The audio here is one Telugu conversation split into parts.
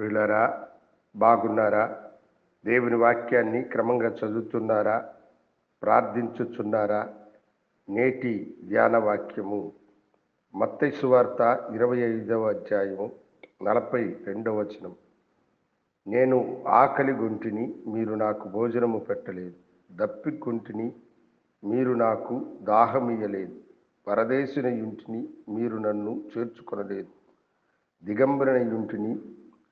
ప్రియులరా బాగున్నారా? దేవుని వాక్యాన్ని క్రమంగా చదువుతున్నారా? ప్రార్థించుచున్నారా? నేటి ధ్యాన వాక్యము మత్తైసు వార్త ఇరవై ఐదవ అధ్యాయము నలభై రెండవ వచనం. నేను ఆకలి గుంటిని మీరు నాకు భోజనము పెట్టలేదు. దప్పి గుంటిని మీరు నాకు దాహమియ్యలేదు పరదేశిన ఇంటిని మీరు నన్ను చేర్చుకొనలేదు. దిగంబరిన ఇంటిని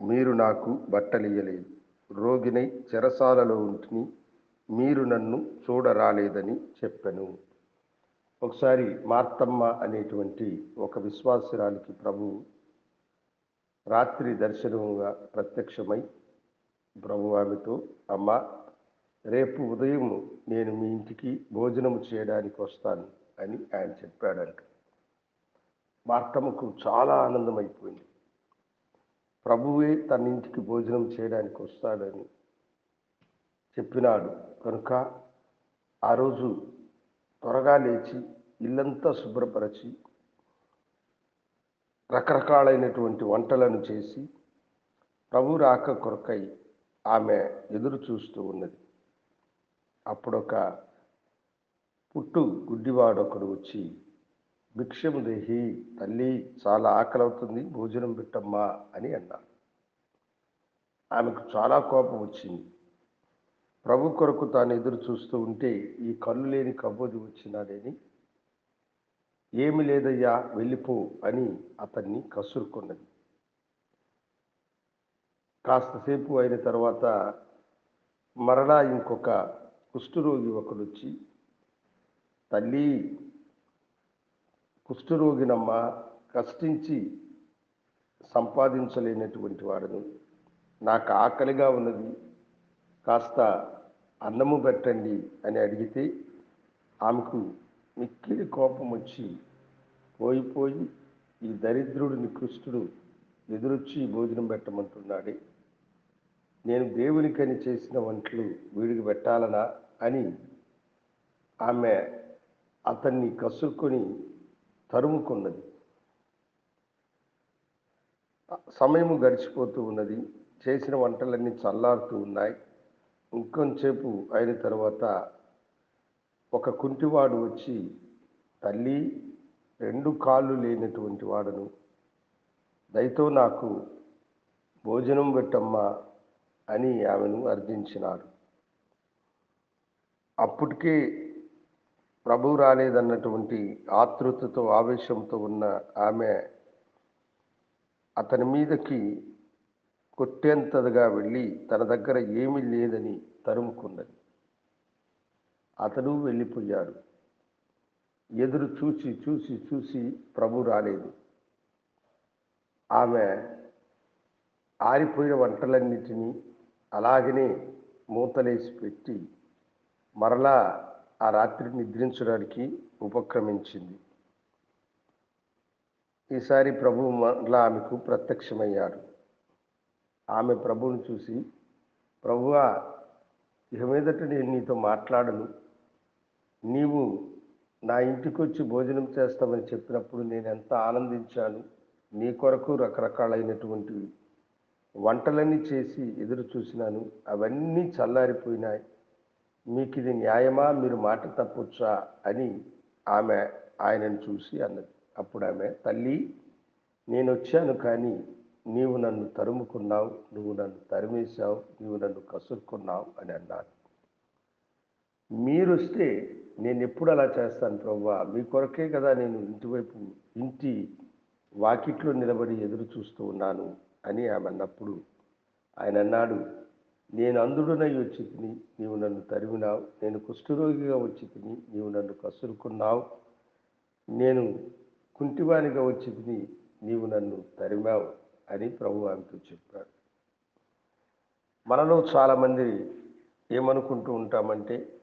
మీరు నాకు బట్టలియ్యలేదు. రోగినై చెరసాలలో ఉంటిని మీరు నన్ను చూడరాలేదని చెప్పాను. ఒకసారి మార్తమ్మ అనేటువంటి ఒక విశ్వాసురాలికి ప్రభు రాత్రి దర్శనంగా ప్రత్యక్షమై ప్రభు ఆమెతో అమ్మ రేపు ఉదయం నేను మీ ఇంటికి భోజనము చేయడానికి వస్తాను అని ఆయన చెప్పాడంట. మార్తమ్మకు చాలా ఆనందమైపోయింది. ప్రభువే తన ఇంటికి భోజనం చేయడానికి వస్తాడని చెప్పినాడు. కనుక ఆ రోజు త్వరగా లేచి ఇల్లంతా శుభ్రపరచి రకరకాలైనటువంటి వంటలను చేసి ప్రభు రాక కొరకై ఆమె ఎదురు చూస్తూ ఉన్నది. అప్పుడొక పుట్టు గుడ్డివాడొకడు వచ్చి భిక్షము దేహి తల్లి చాలా ఆకలి అవుతుంది భోజనం పెట్టమ్మా అని అన్నాడు ఆమెకు చాలా కోపం వచ్చింది. ప్రభు కొరకు తాను ఎదురు చూస్తూ ఉంటే ఈ కళ్ళు లేని కబోది వచ్చినాడని ఏమి లేదయ్యా వెళ్ళిపో అని అతన్ని కసురుకున్నది. కాస్తసేపు అయిన తర్వాత మరలా ఇంకొక కుష్ఠరోగి ఒకడు వచ్చి తల్లి కుష్ఠరోగినమ్మ కష్టించి సంపాదించలేనటువంటి వాడును. నాకు ఆకలిగా ఉన్నది. కాస్త అన్నము పెట్టండి అని అడిగితే ఆమెకు మిక్కిలి కోపం వచ్చి పోయిపోయి ఈ దరిద్రుడు నికృష్టుడు ఎదురొచ్చి భోజనం పెట్టమంటున్నాడే. నేను దేవునికని చేసిన వంటలు వీడికి పెట్టాలనా అని ఆమె అతన్ని కసురుకొని తరుముకున్నది. సమయము గడిచిపోతూ ఉన్నది. చేసిన వంటలన్నీ చల్లారుతూ ఉన్నాయి. ఇంకొంచేపు అయిన తర్వాత ఒక కుంటివాడు వచ్చి తల్లి రెండు కాళ్ళు లేనటువంటి వాడను. దయతో నాకు భోజనం పెట్టమ్మా అని ఆమెను అర్థించినాడు. అప్పటికే ప్రభు రాలేదన్నటువంటి ఆతృతతో ఆవేశంతో ఉన్న ఆమె అతని మీదకి కొట్టేంతగా వెళ్ళి తన దగ్గర ఏమీ లేదని తరుముకున్నది అతడు వెళ్ళిపోయాడు. ఎదురు చూసి చూసి చూసి ప్రభు రాలేదు. ఆమె ఆరిపోయిన వంటలన్నిటినీ అలాగనే మూతలేసి పెట్టి మరలా ఆ రాత్రి నిద్రించడానికి ఉపక్రమించింది. ఈసారి ప్రభు మరలా ఆమెకు ప్రత్యక్షమయ్యాడు. ఆమె ప్రభువును చూసి ప్రభువా ఇక మీదట నేను నీతో మాట్లాడను. నీవు నా ఇంటికి వచ్చి భోజనం చేస్తామని చెప్పినప్పుడు నేను ఎంత ఆనందించాను. నీ కొరకు రకరకాలైనటువంటివి. వంటలన్నీ చేసి ఎదురు చూసినాను. అవన్నీ చల్లారిపోయినాయి. మీకు ఇది న్యాయమా? మీరు మాట తప్పొచ్చా? అని ఆమె ఆయనను చూసి అన్నది. అప్పుడు ఆమె తల్లి నేను వచ్చాను కానీ నీవు నన్ను తరుముకున్నావు నువ్వు నన్ను తరిమేశావు నీవు నన్ను కసురుకున్నావు అని అన్నాను మీరు వస్తే నేను ఎప్పుడు అలా చేస్తాను ప్రవ్వా? మీ కొరకే కదా నేను ఇంటివైపు ఇంటి వాకిట్లో నిలబడి ఎదురు చూస్తూ ఉన్నాను అని ఆమె అన్నప్పుడు ఆయన అన్నాడు నేను అందుడునై వచ్చి తిని నీవు నన్ను తరిమినావు. నేను కుష్ఠరోగిగా వచ్చి తిని నీవు నన్ను కసురుకున్నావు. నేను కుంటివానిగా వచ్చి తిని నీవు నన్ను తరిమావు అని ప్రభు ఆమెతో చెప్పాడు. మనలో చాలామంది ఏమనుకుంటూ ఉంటామంటే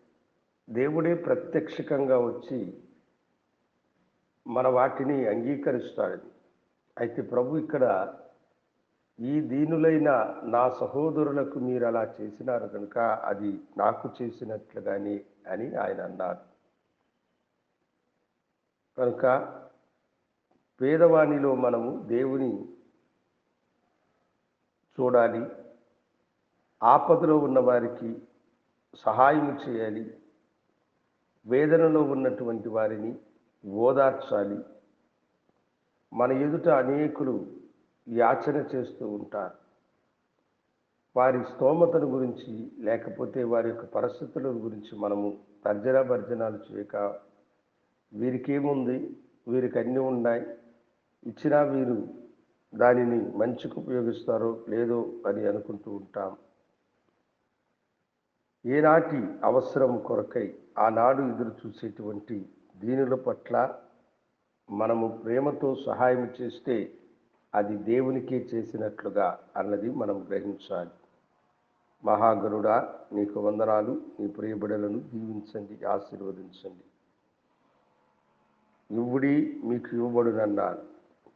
దేవుడే ప్రత్యక్షకంగా వచ్చి మన వాటిని అంగీకరిస్తాడని. అయితే ప్రభు ఇక్కడ ఈ దీనులైన నా సహోదరులకు మీరు అలా చేసినారు కనుక అది నాకు చేసినట్లుగాని అని ఆయన అన్నారు. కనుక పేదవాణిలో మనము దేవుని చూడాలి ఆపదలో ఉన్న వారికి సహాయం చేయాలి వేదనలో ఉన్నటువంటి వారిని ఓదార్చాలి. మన ఎదుట అనేకులు యాచన చేస్తూ ఉంటారు. వారి స్తోమతను గురించి లేకపోతే వారి యొక్క పరిస్థితుల గురించి మనము తర్జన భర్జనాలు చేయక వీరికేముంది? వీరికి అన్నీ ఉన్నాయి. ఇచ్చినా వీరు దానిని మంచికి ఉపయోగిస్తారో లేదో అని అనుకుంటూ ఉంటాం. ఏనాటి అవసరం కొరకై ఆనాడు ఎదురు చూసేటువంటి దీనుల పట్ల మనము ప్రేమతో సహాయం చేస్తే అది దేవునికే చేసినట్లుగా అన్నది మనం గ్రహించాలి. మహాగరుడా నీకు వందనాలు నీ ప్రియబిడలను దీవించండి ఆశీర్వదించండి. ఇవ్వుడి మీకు ఇవ్వబడునన్నాడు.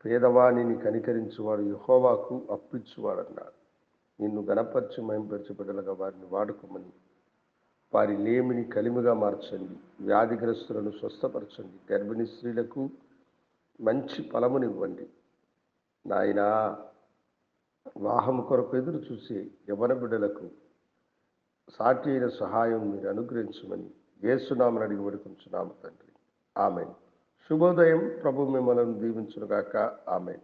పేదవాణిని కనికరించువాడు యహోవాకు అప్పిచ్చువాడన్నాడు. నిన్ను గణపరిచి మయంపరిచి బిడ్డలుగా వారిని వాడుకోమని వారి లేమిని కలిమిగా మార్చండి వ్యాధిగ్రస్తులను స్వస్థపరచండి గర్భిణీ స్త్రీలకు మంచి ఫలమునివ్వండి. నాయనా వాహం కొరకు ఎదురు చూసే యవన బిడ్డలకు సాటి అయిన సహాయం మీరు అనుగ్రహించమని ఏసునామని అడిగి వడుకుంటున్నాము తండ్రి. ఆమె శుభోదయం ప్రభు మిమ్మల్ని దీవించునుగాక. ఆమె